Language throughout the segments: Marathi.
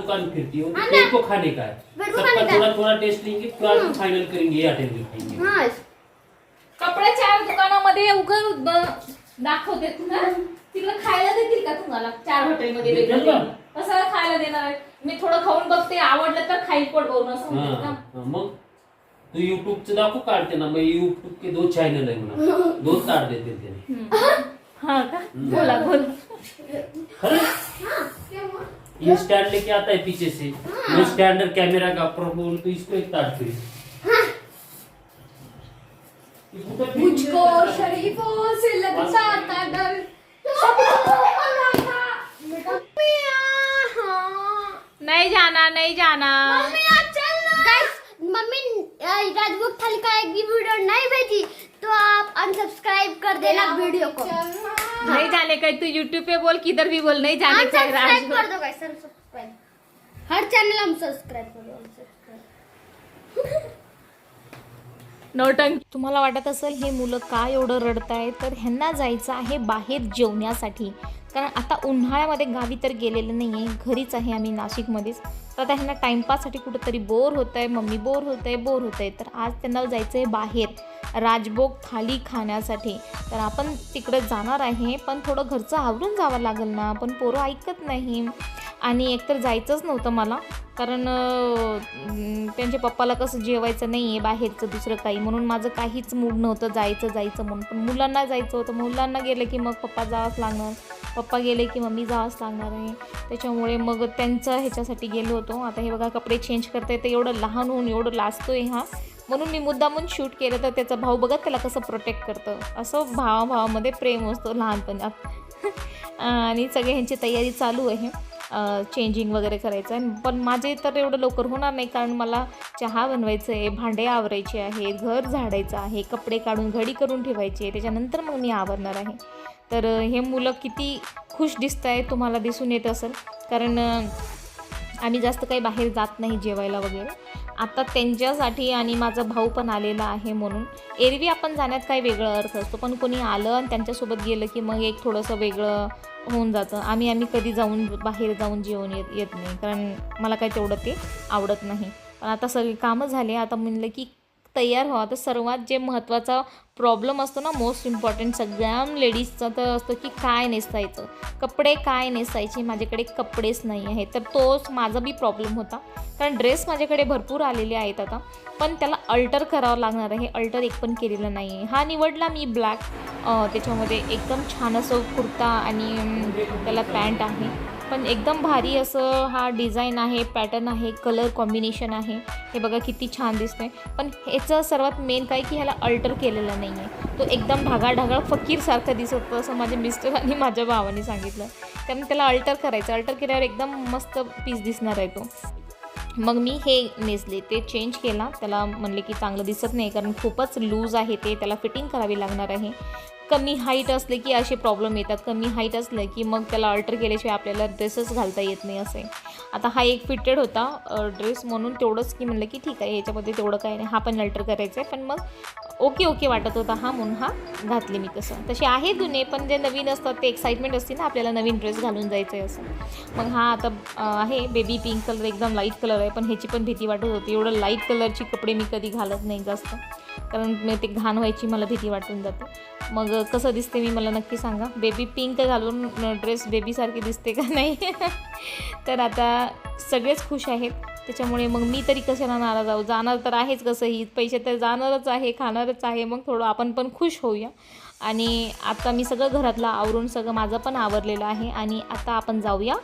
दुकान फिरती हो हाँ ना। को खाने का है? मेरे को सबका खाने का। थोड़ा थोड़ा टेस्ट लेंगे फिर फाइनल करेंगे ये खाएंगे हाँ। कपडे चार दुकानामध्ये उघड दाखवते तुला. तिला खायला देतील का तुम्हाला? चार हॉटेलमध्ये देतील वेगवेगळे? ना. कसं खायला देणार आहे? मी थोडं खाऊन बघते आवडलं तर खाईल पोट भरून असं म्हणते ना. हाँ, मग? तू युट्यूबचं दाखव काढते ना. मग युट्यूब के दो चॅनल आहे म्हणा. दोन ताट देते हा का? बोला बोला. खरं? ये स्टैंड लेके आता है पीछे से। वो स्टैंडर कैमरा का प्रभु तो इसको एक ताट फिर। मुझको शरीफों से लगता था डर। नहीं जाना नहीं जाना। मम्मी राजभोग थाली का एक भी वीडियो नहीं भेजी तो आप अनसब्सक्राइब कर देना वीडियो को। नहीं जाने का तू यूट्यूब पे बोल किधर भी बोल नहीं जाने का राज कर दो गाइस अनसब्सक्राइब हर चैनल हम सब्सक्राइब कर. नौटंकी तुम्हाला वाटत असेल हे मुलं का एवढं रडत आहे तर ह्यांना जायचं आहे बाहेर जेवण्यासाठी. कारण आता उन्हाळ्यामध्ये गावी तर गेलेलं नाही आहे घरीच आहे आम्ही नाशिकमध्येच. तर आता ह्यांना टाईमपाससाठी कुठंतरी बोर होत आहे मम्मी बोर होत आहे बोर होत आहे तर आज त्यांना जायचं आहे बाहेर. राजभोग थाली खाण्यासाठी. तर आपण तिकडे जाणार आहे पण थोडं घरचं आवरून जावं लागेल ना. पण पोरं ऐकत नाही. आणि एकतर जायचंच नव्हतं मला. कारण त्यांच्या पप्पाला कसं जेवायचं नाही आहे बाहेरचं दुसरं काही. म्हणून माझं काहीच मूड नव्हतं जायचं जायचं म्हणून. पण मुलांना जायचं होतं. मुलांना गेलं की मग पप्पा जावंच लागणार. पप्पा गेले की मम्मी जावंच लागणार आहे. त्याच्यामुळे मग त्यांचं ह्याच्यासाठी गेलो होतो. आता हे बघा कपडे चेंज करता येतं एवढं लहान होऊन एवढं लाजतोय हा. म्हणून मी मुद्दामून शूट केलं तर त्याचा भाऊ बघा त्याला कसं प्रोटेक्ट करतं. असं भावाभावामध्ये प्रेम असतो लहानपणात. आणि सगळे ह्यांची तयारी चालू आहे. चेंजिंग वगैरे करायचं आहे. पण माझे तर एवढं लवकर होणार नाही कारण मला चहा बनवायचं आहे भांडे आवरायचे आहे घर झाडायचं आहे कपडे काढून घडी करून ठेवायचे आहे. त्याच्यानंतर मग मी आवरणार आहे. तर हे मुलं किती खुश दिसत आहे तुम्हाला दिसून येत असेल. कारण आम्ही जास्त काही बाहेर जात नाही जेवायला वगैरे. आता त्यांच्यासाठी आणि माझा भाऊ पण आलेला आहे म्हणून. एरवी आपण जाण्यात काही वेगळा अर्थ असतो पण कोणी आलं आणि त्यांच्यासोबत गेलं की मग एक थोडंसं वेगळं होऊन जातं. आम्ही आम्ही कधी जाऊन बाहेर जाऊन जेवण येत येत नाही. कारण मला काही तेवढं ते आवडत नाही. पण आता सगळी कामं झाले. आता म्हणलं की तयार व्हा तर सर्वात जे महत्त्वाचा प्रॉब्लेम असतो ना मोस्ट इम्पॉर्टंट सगळ्या लेडीजचा तर असतं की काय नेसायचं? कपडे काय नेसायचे? माझ्याकडे कपडेच नाही आहे तर तोच माझा बी प्रॉब्लेम होता. कारण ड्रेस माझ्याकडे भरपूर आलेले आहेत आता. पण त्याला अल्टर करावं लागणार आहे. अल्टर एक पण केलेलं नाही. आहे हा निवडला मी ब्लॅक त्याच्यामध्ये एकदम छान असं कुर्ता आणि त्याला पॅन्ट आहे. पण एकदम भारी असं हा डिझाईन आहे पॅटर्न आहे कलर कॉम्बिनेशन आहे. हे बघा किती छान दिसतंय. पण ह्याचं सर्वात मेन काय की ह्याला अल्टर केलेलं नाही आहे तो एकदम ढागाळ फकीरसारखा फकीरसारखं दिसत होतं असं माझ्या मिस्टर आणि माझ्या भावाने सांगितलं. कारण त्याला अल्टर करायचं. अल्टर केल्यावर एकदम मस्त पीस दिसणार आहे तो. मग मी हे नेसले ते चेंज केला. त्याला म्हणले की चांगलं दिसत नाही कारण खूपच लूज आहे ते. त्याला फिटिंग करावी लागणार आहे. कमी हाईट असले की असे प्रॉब्लेम येतात. कमी हाईट असलं की मग त्याला अल्टर केल्याशिवाय आपल्याला ड्रेसच घालता येत नाही असे. आता हा एक फिटेड होता ड्रेस म्हणून तेवढंच की म्हणलं की ठीक आहे याच्यामध्ये तेवढं काही नाही. हा पण अल्टर करायचा आहे. पण मग ओके ओके वाटत होता. हा म्हणून हा घातले मी तसं. तसे आहे जुने पण जे नवीन असतात ते एक्साइटमेंट असते ना आपल्याला नवीन ड्रेस घालून जायचं आहे असं. मग हा आता आहे बेबी पिंक कलर एकदम लाइट कलर आहे पण ह्याची पण भीती वाटत होती. एवढं लाइट कलरची कपडे मी कधी घालत नाही जास्त. कारण मी ते घाण व्हायची मला भीती वाटून जाते. मग कसं दिसते मी मला नक्की सांगा. बेबी पिंक घालून ड्रेस बेबीसारखी दिसते का नाही? तर आता सगळेच खुश आहेत. त्याच्यामुळे मग मी तरी कशाला नाराज आहोत जाणार तर आहेच कसंही पैसे तर जाणारच आहे खाणारच आहे. मग थोडं आपण पण खुश होऊया. आणि आता मी सगळं घरातलं आवरून सगळं माझं पण आवरलेलं आहे आणि आता आपण जाऊया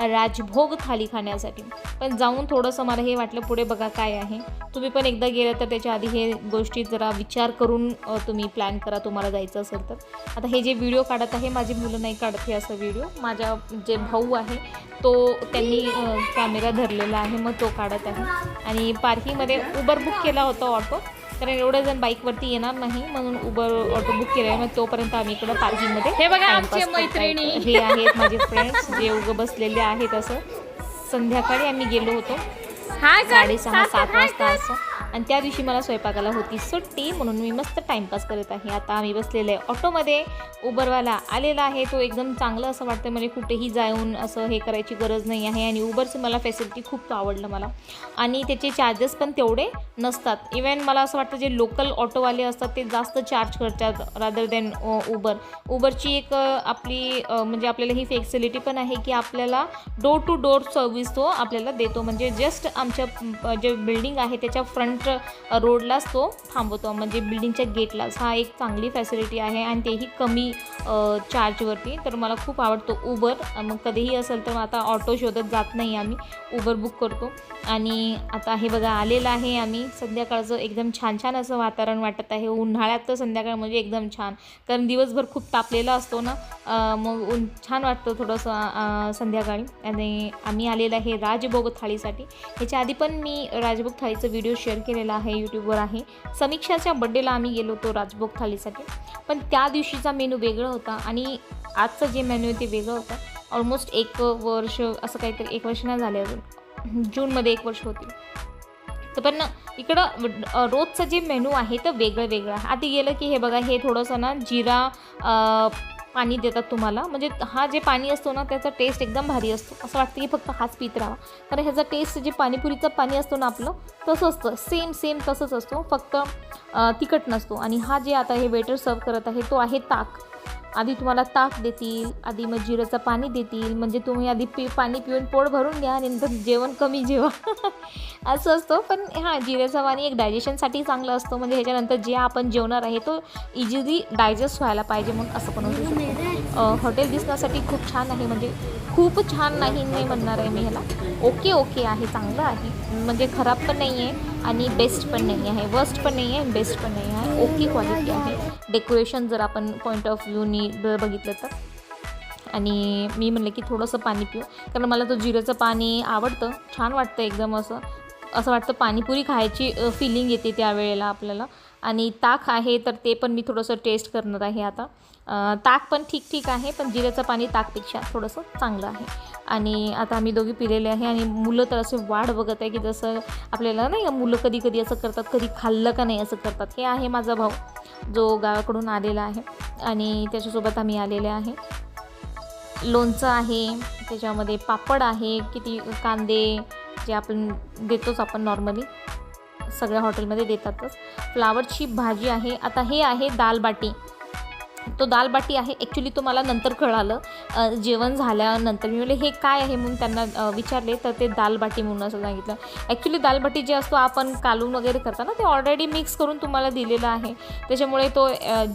राजभोग थाली खाण्यासाठी. पण जाऊन थोडंसं मला हे वाटलं पुढे बघा काय आहे. तुम्ही पण एकदा गेलं तर त्याच्या आधी हे गोष्टी जरा विचार करून तुम्ही प्लॅन करा तुम्हाला जायचं असेल तर. आता हे जे व्हिडिओ काढत आहे माझी मुलं नाही काढत हे असं व्हिडिओ माझा जे भाऊ आहे तो त्यांनी कॅमेरा धरलेला आहे मग तो काढत आहे. आणि पार्किंगमध्ये उबर बुक केला होता ऑटो कारण एवढं जण बाईकवरती येणार नाही म्हणून उबर ऑटो बुक केलं आहे मग तोपर्यंत आम्ही इकडं पार्किंगमध्ये हे बघा आमचे. मैत्रिणी. हे आहेत माझे फ्रेंड्स जे उगं बसलेले आहेत असं संध्याकाळी आम्ही गेलो होतो हाय साडेसहा सात वाजता. असं. आणि त्या दिवशी मला स्वयंपाकाला होती सुट्टी म्हणून मी मस्त टाईमपास करत आहे. आता आम्ही बसलेलो आहे ऑटोमध्ये. उबरवाला आलेला आहे. तो एकदम चांगलं असं वाटतं म्हणजे कुठेही जाऊन असं हे करायची गरज नाही आहे. आणि उबरचं मला फॅसिलिटी खूप आवडलं मला. आणि त्याचे चार्जेस पण तेवढे नसतात. इवन मला असं वाटतं जे लोकल ऑटोवाले असतात ते जास्त चार्ज करतात रादर दॅन उबर उबरची एक आपली म्हणजे आपल्याला ही फॅसिलिटी पण आहे की आपल्याला डोर टू डोर सर्व्हिस तो आपल्याला देतो. म्हणजे जस्ट आमच्या जे बिल्डिंग आहे त्याच्या फ्रंट रोडलाच तो थांबवतो. म्हणजे बिल्डिंगच्या गेटलाच हा एक चांगली फॅसिलिटी आहे आणि तेही कमी चार्जवरती तर मला खूप आवडतो उबर मग कधीही असेल तर आता ऑटो शोधत जात नाही आम्ही. उबर बुक करतो. आणि आता हे बघा आलेलं आहे आम्ही. संध्याकाळचं एकदम छान छान असं वातावरण वाटत आहे. उन्हाळ्यात तर संध्याकाळ म्हणजे एकदम छान. कारण दिवसभर खूप तापलेला असतो ना. मग ऊन छान वाटतं थोडंसं संध्याकाळी. आणि आम्ही आलेलं आहे राजभोग थाळीसाठी. ह्याच्या आधी पण मी राजभोग थाळीचा व्हिडिओ शेअर केलेला आहे यूट्यूबवर आहे. समीक्षाच्या बड्डेला आम्ही गेलो होतो राजभोग थाळीसाठी. पण त्या दिवशीचा मेनू वेगळा होता आणि आजचं जे मेन्यू आहे ते वेगळं होतं. ऑलमोस्ट एक वर्ष असं काहीतरी एक वर्ष नाही झाले अजून. जूनमध्ये एक वर्ष होतील तर पण ना इकडं रोजचं जे मेनू आहे तर वेगळं वेगळं आहे. आधी गेलं की हे बघा हे थोडंसं ना जिरा पाणी देतात तुम्हाला. म्हणजे हा जे पाणी असतो ना त्याचा टेस्ट एकदम भारी असतो. असं वाटतं की फक्त हाच पित राहा. कारण ह्याचा टेस्ट जे पाणीपुरीचं पाणी असतो ना आपलं तसं असतं. सेम सेम तसंच असतो. फक्त तिखट नसतो. आणि हा जे आता हे वेटर सर्व करत आहे तो आहे ताक. आधी तुम्हाला ताक देतील आधी मग जिरंचं पाणी देतील म्हणजे तुम्ही आधी पी पाणी पिऊन पोट भरून घ्या आणि नंतर जेवण कमी जेवा. असं असतं पण हां जिऱ्याचं पाणी एक डायजेशनसाठी चांगलं असतं म्हणजे ह्याच्यानंतर जे आपण जेवणार आहे तो इझिली डायजेस्ट व्हायला पाहिजे म्हणून असं पण होतं. हॉटेल दिसण्यासाठी खूप छान आहे म्हणजे खूप छान नाही मी म्हणणार आहे मी ह्याला. ओके ओके आहे चांगलं आहे म्हणजे खराब पण नाही आहे आणि बेस्ट पण नाही आहे वर्स्ट पण नाही आहे बेस्ट पण नाही आहे ओके क्वालिटी आहे. डेकोरेशन जर आपण पॉईंट ऑफ व्ह्यूनी बघितलं तर. आणि मी म्हणलं की थोडंसं पाणी पिऊ. कारण मला तो जिऱ्याचं पाणी आवडतं. छान वाटतं एकदम असं. असं वाटतं पाणीपुरी खायची फिलिंग येते त्यावेळेला आपल्याला. आणि ताक आहे तर ते पण मी थोडंसं टेस्ट करणार आहे आता. ताक पण ठीक ठीक आहे पण जिऱ्याचं पाणी ताकपेक्षा थोडंसं चांगलं आहे. आणि आता आम्ही दोघी पिलेले आहे आणि मुलं तर असे वाढ बघत आहे की जसं आपल्याला नाही मुलं कधी कधी असं करतात कधी खाल्लं का नाही असं करतात. हे आहे माझा भाऊ जो गावाकडून आलेला आहे. आणि त्याच्यासोबत आम्ही आलेले आहे. लोणचं आहे त्याच्यामध्ये पापड आहे किती कांदे जे आपण देतोच आपण नॉर्मली सगळ्या हॉटेलमध्ये देतातच. फ्लावरची भाजी आहे. आता हे आहे दाल बाटी तो दाल बाटी आहे. ॲक्च्युली तो मला नंतर कळालं. जेवण झाल्यानंतर मी म्हणले हे काय आहे? म्हणून त्यांना विचारले. तर ते दाल बाटी म्हणून असं सांगितलं. ॲक्च्युली दाल बाटी जे असतो आपण कालून वगैरे करता ना ते ऑलरेडी मिक्स करून तुम्हाला दिलेलं आहे. त्याच्यामुळे तो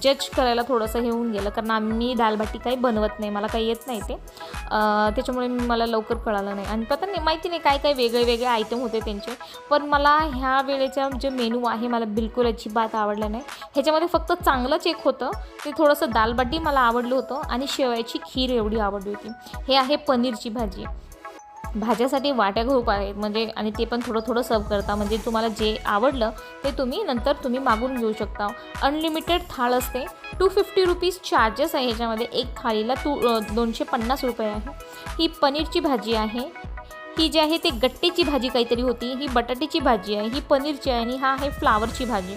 जज करायला थोडंसं हे होऊन गेलं. कारण आम्ही दाल बाटी काही बनवत नाही. मला काही येत नाही ते. त्याच्यामुळे मला लवकर कळालं नाही. आणि पता नाही माहिती नाही काय काय वेगळे वेगळे आयटम होते त्यांचे. पण मला ह्या वेळेचा जे मेनू आहे मला बिलकुल अजिबात आवडलं नाही. ह्याच्यामध्ये फक्त चांगलंच एक होतं. ते थोडंसं दालबाटी मला आवडलं होतं आणि शेवयाची खीर एवढी आवडली होती. हे आहे पनीरची भाजी. भाज्यासाठी वाट्या खूप आहेत म्हणजे आणि ते पण थोडं थोडं सर्व करता. म्हणजे तुम्हाला जे आवडलं ते तुम्ही नंतर तुम्ही मागून घेऊ शकता. अनलिमिटेड थाळ असते. टू फिफ्टी रुपीज चार्जेस आहे ह्याच्यामध्ये. एक थाळीला टू दोनशे पन्नास रुपये आहे. ही पनीरची भाजी आहे. ही जी आहे ते गट्टेची भाजी काहीतरी होती. ही बटाट्याची भाजी आहे. ही पनीरची आहे आणि हा आहे फ्लावरची भाजी.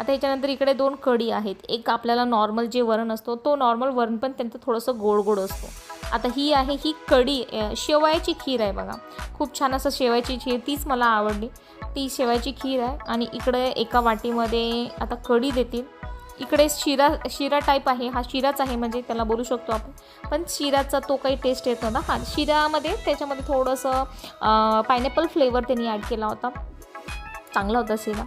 आता याच्यानंतर इकडे दोन कढी आहेत. एक आपल्याला नॉर्मल जे वरण असतो तो नॉर्मल वरण पण त्यांचं थोडंसं गोड गोड असतो. आता ही आहे ही कढी शेवयाची खीर आहे बघा. खूप छान असं शेवयाची खीर तीच मला आवडली. ती शेवयाची खीर आहे आणि इकडे एका वाटीमध्ये आता कढी देतील. इकडे शिरा शिरा टाईप आहे हा शिराच आहे म्हणजे त्याला बोलू शकतो आपण. पण शिराचा तो काही टेस्ट येत नव्हता. हा शिरामध्ये त्याच्यामध्ये थोडंसं पायनॅपल फ्लेवर त्यांनी ॲड केला होता. चांगला होता शिरा.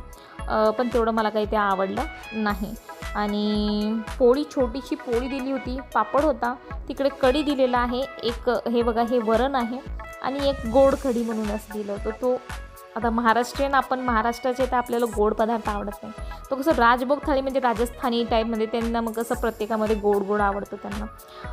पण तेवढं मला काही ते आवडलं नाही. आणि पोळी छोटीशी पोळी दिली होती. पापड होता. तिकडे कढी दिलेला आहे. एक हे बघा हे वरण आहे. आणि एक गोड कढी म्हणून असं दिलं होतं. तो आता महाराष्ट्रीयन आपण महाराष्ट्राचे तर आपल्याला गोड पदार्थ आवडत नाही. तो कसं राजभोग थाळी म्हणजे राजस्थानी टाईपमध्ये त्यांना मग कसं प्रत्येकामध्ये गोड गोड आवडतं त्यांना.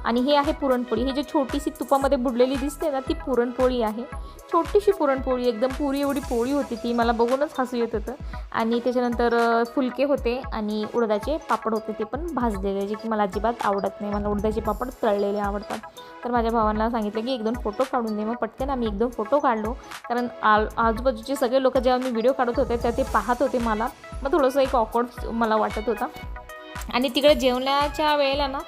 आणि हे आहे पुरणपोळी. ही जी छोटीशी तुपामध्ये बुडलेली दिसते ना ती पुरणपोळी आहे. छोटीशी पुरणपोळी एकदम पुरी एवढी पोळी होती ती मला बघूनच हसू येत होतं. आणि त्याच्यानंतर फुलके होते आणि उडदाचे पापड होते ते पण भाजलेले जे की मला अजिबात आवडत नाही. मला उडदाचे पापड तळलेले आवडतात. तर माझ्या भावांना सांगितलं की एक दोन फोटो काढून दे मग पटकन आम्ही एक दोन फोटो काढलो. कारण आ आजूबाजूचे जे सगळे लोक जेव्हा मी व्हिडिओ काढत होते तेव्हा ते पाहत होते मला. मग थोडंसं एक ऑकवर्ड मला वाटत होता. आणि तिकडे जेवणाच्या वेळेला ना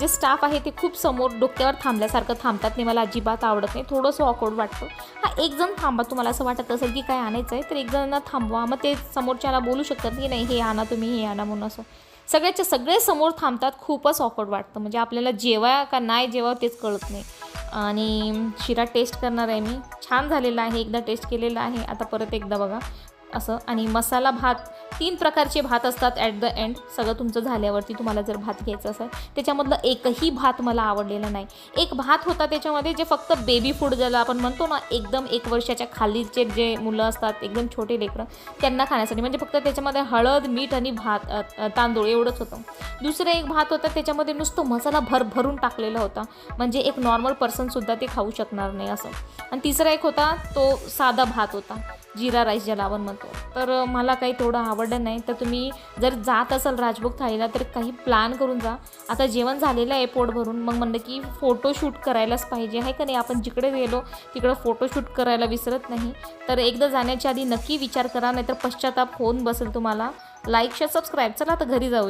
जे स्टाफ आहे ते खूप समोर डोक्यावर थांबल्यासारखं थांबतात. नाही मला अजिबात आवडत नाही. थोडंसं ऑकवर्ड वाटतं. हा एक जण थांबा. तुम्हाला असं वाटत असेल की काय आणायचं आहे तर एक जण थांबवा. मग ते समोरच्याला बोलू शकतात की नाही हे आणा तुम्ही हे आणा म्हणून असं. सगळ्याच्या सगळे समोर थांबतात. खूपच ऑकवर्ड वाटतं. म्हणजे आपल्याला जेवा का नाही जेवा तेच कळत नाही. आणि शिरा टेस्ट करणार आहे मी. छान झालेला आहे एकदा टेस्ट केलेला आहे. आता परत एकदा बघा. असं. आणि मसाला भात तीन प्रकारचे भात असतात ॲट द एंड सगळं तुमचं झाल्यावरती तुम्हाला जर भात घ्यायचं असेल त्याच्यामधलं एकही भात मला आवडलेला नाही. एक भात होता त्याच्यामध्ये जे फक्त बेबी फूड ज्याला आपण म्हणतो ना एकदम एक वर्षाच्या खालीचे जे मुलं असतात एकदम छोटे लेकरं त्यांना खाण्यासाठी. म्हणजे फक्त त्याच्यामध्ये हळद मीठ आणि भात तांदूळ एवढंच होतं. दुसरं एक भात होता त्याच्यामध्ये नुसतं मसाला भर भरून टाकलेला होता. म्हणजे एक नॉर्मल पर्सनसुद्धा ते खाऊ शकणार नाही असं. आणि तिसरा एक होता तो साधा भात होता. जिरा राईस ज्याला आपण म्हणतो. तर मला काही थोडं आवडलं नाही. तर तुम्ही जर जात असाल राजभोग थाळीला तर काही प्लॅन करून जा. आता जेवण झालेलं आहे पोट भरून मग म्हणलं की फोटोशूट करायलाच पाहिजे. आहे का नाही? आपण जिकडे गेलो तिकडं फोटोशूट करायला विसरत नाही. तर एकदा जाण्याच्या आधी नक्की विचार करा नाहीतर पश्चाताप होऊन बसेल तुम्हाला. लाईक शेअर सबस्क्राईब चला आता घरी जाऊया.